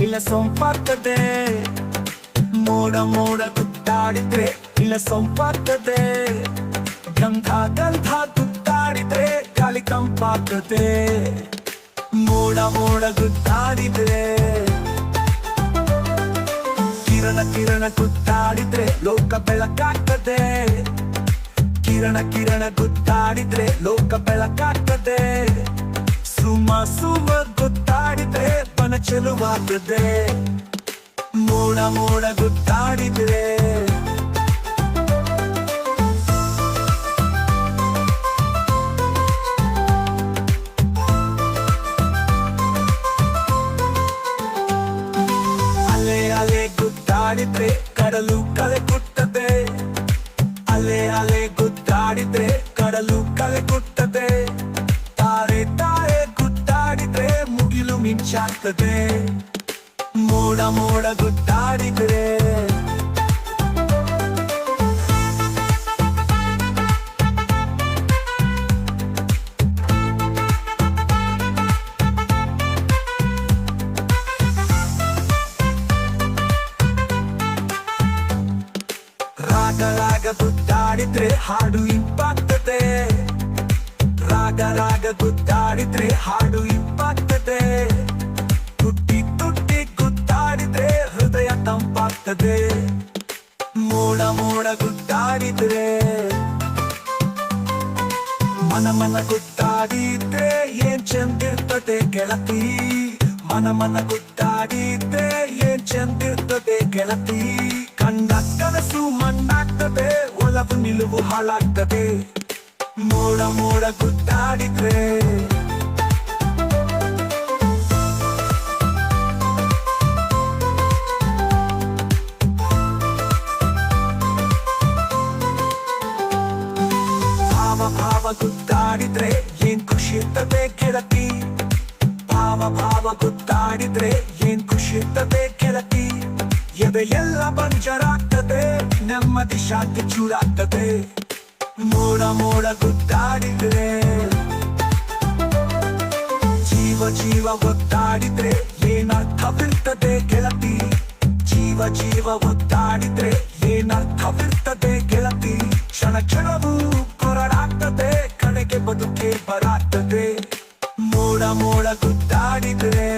ಇಲ್ಲ ಸೊಂಪಾಗ್ತದೆ. ಮೋಡ ಮೋಡ ಗುದ್ದಾಡಿದ್ರೆ, ಇಲ್ಲ ಸೊಂಪಾಗ್ತದೆ. ಗಂಧ ಗಂಧ ಗುದ್ದಾಡಿದ್ರೆ, ಗಾಳಿ ತಂಪಾಗ್ತದೆ. ಮೋಡ ಮೋಡ ಗುದ್ದಾಡಿದ್ರೆ, ಕಿರಣ ಕಿರಣ ಗುದ್ದಾಡಿದ್ರೆ, ಲೋಕ ಬೆಳಕಾಗ್ತದೆ. ಕಿರಣ ಕಿರಣ ಗುದ್ದಾಡಿದ್ರೆ, ಲೋಕ ಬೆಳಕಾಗ್ತದೆ. ಸುಮ ಸುಮ ಚೆಲುವಾಗ್ತದೆ ಮೋಡ ಮೋಡ ಗುತ್ತಾಡಿದ್ರೆ. ಅಲೆ ಅಲೆ ಗುತ್ತಾಡಿದ್ರೆ ಕಡಲು ಕಲೆ ಕುಟ್ಟದೆ. ಅಲೆ ಅಲೆ ಗುತ್ತಾಡಿದ್ರೆ ಕಡಲು ಕಲೆ ಕುಟ್ಟದೆ. ಮುಗಿಲು ಮಿಂಚಾಗ್ತದೆ ಮೋಡ ಮೋಡ ಗುದ್ದಾಡಿದ್ರೆ ರಾಗ ಗುದ್ದಾಡಿದ್ರೆ ಹಾಡು ಇಂಪಾಗ್ತದೆ ರಾಗ ರಾಗ ಗುದ್ದಾಡಿದ್ರೆ ಹಾಡು ಇಂಪಾಗ್ತದೆ ತಂಪಾಗ್ತದೆ ಮೋಡ ಮೋಡ ಗುಟ್ಟಾಡಿದ್ರೆ ಮನ ಮನ ಗುಟ್ಟಾಡಿದ್ರೆ ಏನ್ ಚಂದಿರ್ತದೆ ಗೆಳತಿ? ಮನ ಮನ ಗುಟ್ಟಾಡಿದ್ರೆ ಏನ್ ಚಂದಿರ್ತದೆ ಗೆಳತಿ? ಕಣ್ಣ ಕನಸು ಮಣ್ಣಾಗ್ತದೆ ಒಲವು ನಿಲುವು ಹಾಳಾಗ್ತದೆ. ಮೋಡ ಮೋಡ ಗುದ್ದಾಡಿದ್ರೆ ಭಾವ ಗುದ್ದಾಡಿದ್ರೆ ಏನ್ ಖುಷಿ ಇರ್ತದೆ ಗೆಳತಿ ಭಾವ ಭಾವ ಗುದ್ದಾಡಿದ್ರೆ ಏನ್ ಖುಷಿ ಇರ್ತದೆ ಗೆಳತಿ ಎದೆ ಎಲ್ಲ ಬಂಜರಾಗ್ತದೆ, ನೆಮ್ಮದಿ, ಶಾಂತಿ ಚೂರಾಗ್ತದೆ ಮೋಡ ಮೋಡ ಗುದ್ದಾಡಿದ್ರೆ, ಜೀವ ಜೀವ ಒತ್ತಾಡಿದ್ರೆ ಏನರ್ಥವಿರ್ತದೆ ಗೆಳತಿ? ಜೀವ ಜೀವ ಒತ್ತಾಡಿದ್ರೆ ಏನರ್ಥವಿರ್ತದೆ ಗೆಳತಿ? ಕ್ಷಣ, ಕ್ಷಣವೂ ಬರಾಗ್ತದೆ ಮೋಡ ಮೋಡ ಗುದ್ದಾಡಿದ್ರೆ